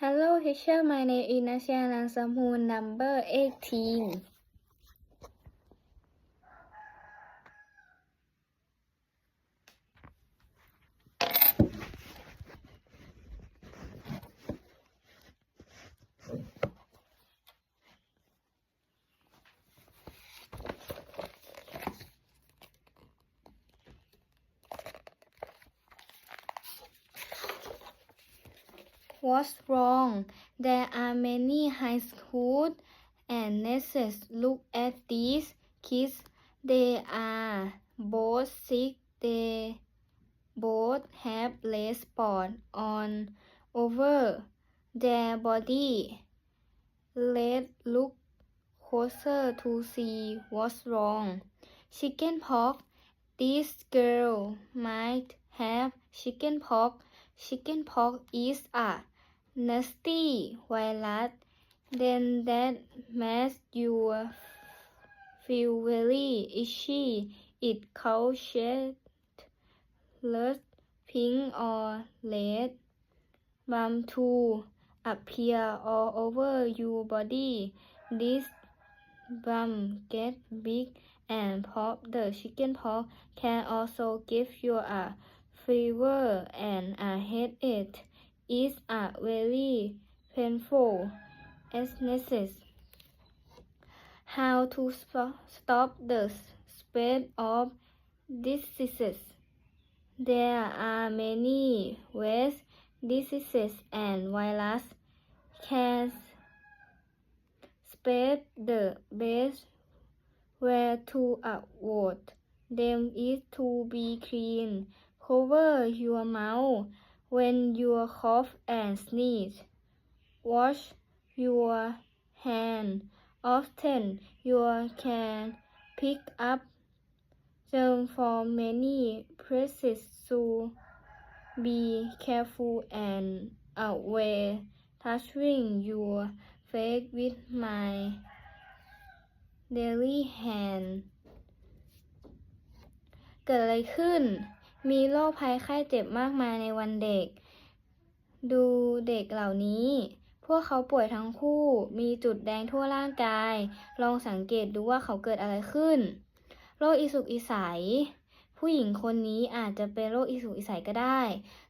Hello teacher, my name is Nasia Langsamhoon, number 18. What's wrong? There are many high schools and nurses. Look at these kids. They are both sick. They both have red spot on over their body. Let's look closer to see what's wrong. Chicken pox. This girl might have chicken pox. Chicken pox is a nasty virus. Then that makes you feel really itchy. It causes blood, pink or red bump to appear all over your body. This bump get big and pop. The chicken pox can also give you a fever and a headache. It's a very painful illness. How to stop the spread of diseases? There are many ways diseases and virus can spread. The best way to avoid them is to be clean. Cover your mouth when you cough and sneeze. Wash your hand often. You can pick up germs from many places, so be careful and avoid touching your face with my daily hand เกิดอะไรขึ้น มีโรคภัยไข้เจ็บมากมายในวันเด็ก ดูเด็กเหล่านี้ พวกเขาป่วยทั้งคู่ มีจุดแดงทั่วร่างกาย ลองสังเกตดูว่าเขาเกิดอะไรขึ้น โรคอีสุกอีใสผู้หญิงคนนี้อาจจะเป็นโรคอีสุกอีใสก็ได้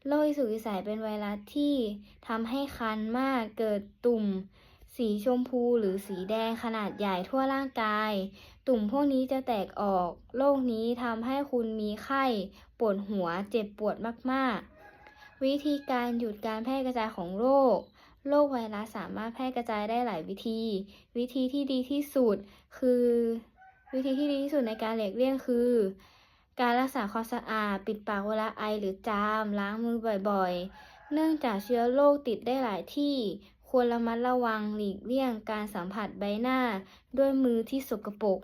โรคอีสุกอีใสเป็นไวรัสที่ทำให้คันมากเกิดตุ่มสีชมพูหรือสีแดงขนาดใหญ่ทั่วร่างกาย ตุ่มพวกนี้จะแตกออก โรคนี้ทำให้คุณมีไข้ ปวดหัวเจ็บปวดมากๆ วิธีการหยุดการแพร่กระจายของโรค โรคไวรัสสามารถแพร่กระจายได้หลายวิธี วิธีที่ดีที่สุดคือ วิธีที่ดีที่สุดในการหลีกเลี่ยงคือ การรักษาความสะอาด ปิดปากเวลาไอหรือจาม ล้างมือบ่อยๆ เนื่องจากเชื้อโรคติดได้หลายที่ควรระมัดระวังหลีกเลี่ยงการสัมผัสใบหน้าด้วยมือที่สกปรก